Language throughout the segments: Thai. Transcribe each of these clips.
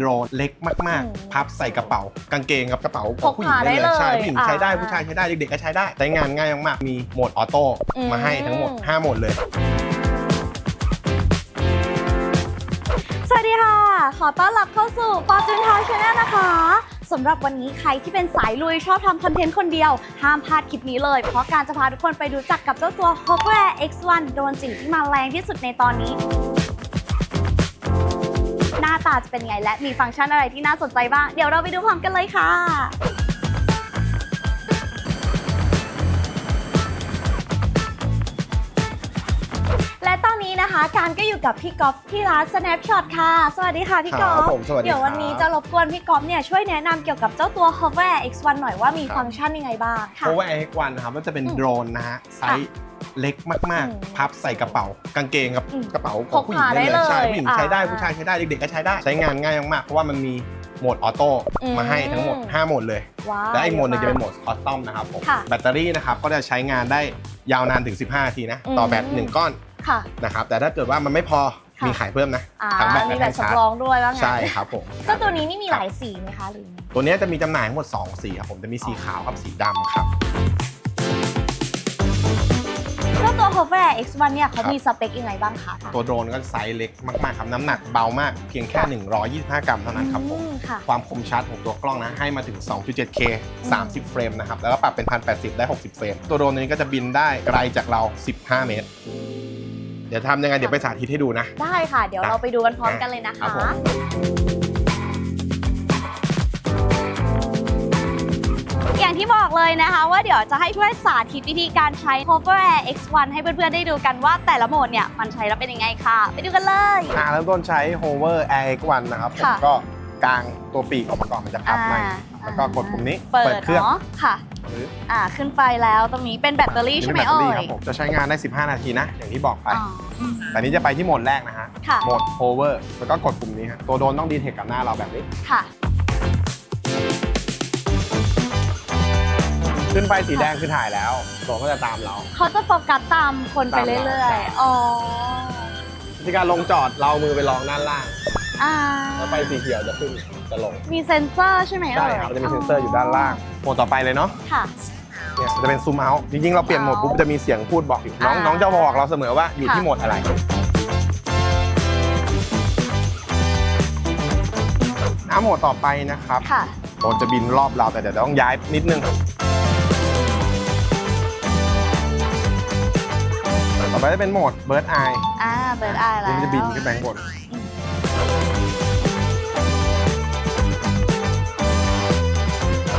โดรนเล็กมากอืมๆพับใส่กระเป๋ากางเกงกับกระเป๋าพกผู้หญิงพาได้เลยใช่ผู้หญิงใช้ได้อ่าผู้ชายใช้ได้เด็กๆก็ใช้ได้ใช้งานง่ายมากๆมีโหมดออโต้อืม มาให้ทั้งหมด 5 โหมดเลย สวัสดีค่ะ ขอต้อนรับเข้าสู่ Fortune Town Channel นะคะสำหรับวันนี้ใครที่เป็นสายลุยชอบทำคอนเทนต์คนเดียว ห้ามพลาดคลิปนี้เลย เพราะการจะพาทุกคนไปรู้จักกับเจ้าตัว Hover Air X1 โดรนจิ๋วที่มาแรงที่สุดในตอนนี้หน้าตาจะเป็นไงและมีฟังก์ชันอะไรที่น่าสนใจบ้าง เดี๋ยวเราไปดูพร้อมกันเลยค่ะและตอนนี้นะคะ การก็อยู่กับพี่ก๊อฟที่ร้าน Snapshot ค่ะ สวัสดีค่ะพี่ก๊อครัฟบผมสวัสดีเดี๋ยววันนี้ครับจะรบกวนพี่ก๊อฟเนี่ยช่วยแนะนำเกี่ยวกับเจ้าตัว Hover Air X1 หน่อยว่ามีครับ ฟังก์ชันยังไงบ้างค่ะเพราะว่า X1 นะครับมันจะเป็นอืมโดรนนะฮะไซส์ เล็กมากอืมๆ พับใส่กระเป๋ากางเกงกับอืมกระเป๋าขพองกผู้หญิงพาได้ได้เลยใช่เลยผู้หญิงใช้ได้อ่าผู้ชายใช้ได้เด็กๆก็ใช้ได้ใช้งานง่ายมากๆเพราะว่ามันมีโหมดออโต้อืม มาให้ทั้งหมด 5 โหมดเลย ว้าวและอีกโหมดหนึ่งจะเป็นโหมมดคอสตอมนะครับผมค่ะแบตเตอรี่นะครับก็จะใช้งานได้ยาวนานถึง 15นาทีนะต่อแบตอืม1ก้อนค่ะ นะครับแต่ถ้าเกิดว่ามันไม่พอค่ะ มีขายเพิ่มนะอ่าทั้งแบตมีและแบทั้บงชาร์สำจรองด้วยว่างั้นใช่ครับผม เจ้าตัวนี้นี่มีหลายสีไหมคะหรือยังไง ตัวนี้จะมีจำหน่ายทั้งหมด 2 สีครับผม จะมีสีขาวกับสีดำครับ เจ้าตัว Hover Air X1 เนี่ยเขาครับมีสเปคยังไงบ้างคะ ตัวโดรนก็ไซส์เล็กมากๆครับน้ำหนักเบามากเพียงแค่ 125 กรัมเท่านั้นครับผมอืมค่ะ ความคมชัดของตัวกล้องนะให้มาถึง 2.7K 30 เฟรมนะครับ แล้วก็ปรับเป็น 1080 ได้ 60 เฟรม ตัวโดรนตัวนี้ก็จะบินได้ไกลจากเรา 15 เมตร เดี๋ยวทำยังไงเดี๋ยวไปสาธิตให้ดูนะ ได้ค่ะ เดี๋ยวเราไปดูกันพร้อมกันเลยนะครัคะ อย่างที่บอกเลยนะคะ ว่าเดี๋ยวจะให้ช่วยสาธิตวิธีการใช้ Hover Air X1 ให้เพื่อนๆได้ดูกันว่าแต่ละโหมดเนี่ยมันใช้แล้วเป็นยังไงค่ะ ไปดูกันเลย อ่าเริ่มต้นใช้ Hover Air X1 นะครับผมค่ะ ก็กางตัวปีกออกมาก่อนมันจะพับไหมอ่าแล้วก็กดปุ่มนี้เปิดเครื่องเนาะค่ะหรืออ่าขึ้นไปแล้วตรงนี้เป็นแบตเตอรี่ใช่ไหมนี่เป็นแบตเตอเอ่รี่ยครับผมจะใช้งานได้ 15 นาทีนะ อย่างที่บอกไป อ๋ออืมแต่นี้จะไปที่โหมดแรกนะฮะค่ะโหมด Hover แล้วก็กดปุ่มนี้ฮะตัวโดรนต้องดีเทคกับหน้าเราแบบนี้ ค่ะ ขึ้นไปสีแดงคือถ่ายแล้วโดรนก็จะตามเรา เขาจะโฟกัสตามคนไปตามเราเรื่อยใช่ๆอ๋อวิธีการลงจอดเราเอามือไปรองด้านล่าง อ่า แล้วไฟสีเขียวจะขึ้นจะลง มีเซ็นเซอร์ใช่ไหมใช่เอ่ยครับจะมีเซ็นเซอร์อยู่ด้านล่างโหมดต่อไปเลยเนาะ ค่ะ เนี่ยจะเป็นซูมเอาท์จริงๆ เราเปลี่ยนโหมดปุ๊บจะมีเสียงพูดบอกอยู่น้องอ่าน้องจะบอกเราเสมอว่าอยู่ค่ะที่โหมดอะไร น้ำโหมดต่อไปนะครับค่ะ โดรนจะบินรอบเราแต่เดี๋ยวต้องย้ายนิดนึง ต่อไปจะเป็นโหมด Bird Eye อ่าเบิร์ดอายแล้วนี่มันจะบินขึ้นไปข้างบน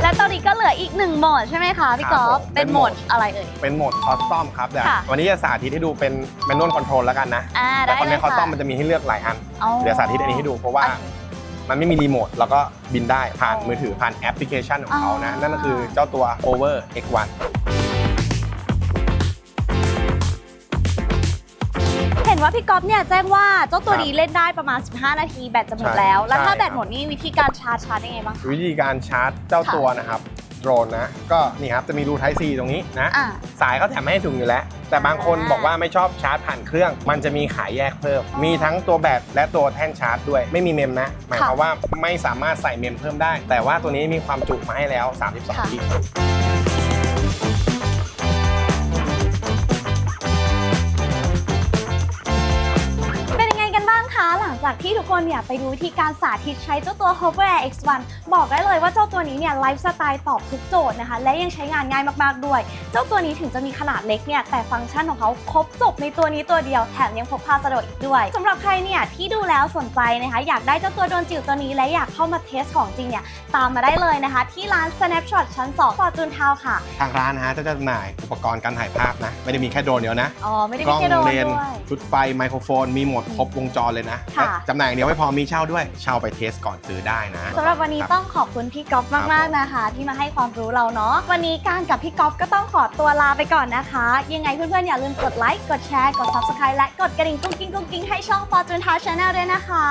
และตอนนี้ก็เหลืออีกหนึ่งโหมดใช่ไหมคะพี่กอล์ฟครับผมเป็นโหมดอะไรเอ่ย เป็นโหมดคอสตอมครับเดี๋ยวค่ะวันนี้จะสาธิตให้ดูเป็นแมนนวลคอนโทรลแล้วกันนะอ่าแต่ได้คนเลในยคอสตอค่ะมมันจะมีให้เลือกหลายอันอ๋อเดี๋ยวสาธิตอันนี้ให้ดูเพราะว่าโอเคมันไม่มีรีโมทแล้วก็บินได้ผ่านอ๋อมือถือผ่านแอปพลิเคชันของเขานะอ๋อนั่นก็คือเจ้าตัว Over X1 ว่าพี่กอล์ฟเนี่ยแจ้งว่าเจ้าตัวครับนี้เล่นได้ประมาณ 15 นาทีแบตจะหมดใช่แล้ว แล้วถ้าใช่แบตครับหมดนี่วิธีการชาร์จชาร์จยังไงบ้างคะวิธีการชาร์จเจ้าค่ะตัวนะครับโดรนนะก็นี่ครับจะมีรู Type C ตรงนี้นะ อ่าสายเขาแถมให้ถุงอยู่แล้ว แต่บางคนอ่าบอกว่าไม่ชอบชาร์จผ่านเครื่อง มันจะมีขายแยกเพิ่ม มีทั้งตัวแบตและตัวแท่นชาร์จด้วย ไม่มีเมมนะ หมายความว่าไม่สามารถใส่เมมเพิ่มได้ แต่ว่าตัวนี้มีความจุมาให้แล้ว32กิกเจากที่ทุกคนเนี่ยไปดูวิธีการสาธิตใช้เจ้าตัว Hover Air X1 บอกได้เลยว่าเจ้าตัวนี้เนี่ยไลฟ์สไตล์ตอบทุกโจทย์นะคะ และยังใช้งานง่ายมากๆด้วย เจ้าตัวนี้ถึงจะมีขนาดเล็กเนี่ยแต่ฟังก์ชันของเขาครบจบในตัวนี้ตัวเดียวแถมยังพกพาสะดวกอีกด้วยสำหรับใครเนี่ยที่ดูแล้วสนใจนะคะ อยากได้เจ้าตัวโดรนจิ๋วตัวนี้และอยากเข้ามาเทสของจริงเนี่ยตามมาได้เลยนะคะ ที่ร้าน Snapshot ชั้น2 Fortune Town ค่ะ ทางร้านนะฮะจะจำหน่ายอุปกรณ์การถ่ายภาพนะ ไม่ได้มีแค่โดรนเดียวนะอ๋อไม่ได้กมีล้องแค่โดรนเลนด้วย ชุดไฟไมโครโฟนมีหมดครบวงจรเลยนะค่ะจำหน่ายอย่างเดียวไม่พอมีเช่าด้วย เช่าไปเทสก่อนซื้อได้นะสำหรับวันนี้ครับต้องขอบคุณพี่ก๊อฟมากๆนะคะ ที่มาให้ความรู้เราเนาะวันนี้การกับพี่ก๊อฟก็ต้องขอตัวลาไปก่อนนะคะ ยังไงเพื่อนๆอย่าลืมกดไลค์กดแชร์กด Subscribe และกดกระดิ่งกุ้งกิ้งกุ้งกิ้งให้ช่อง Fortune Town Channel ด้วยนะคะ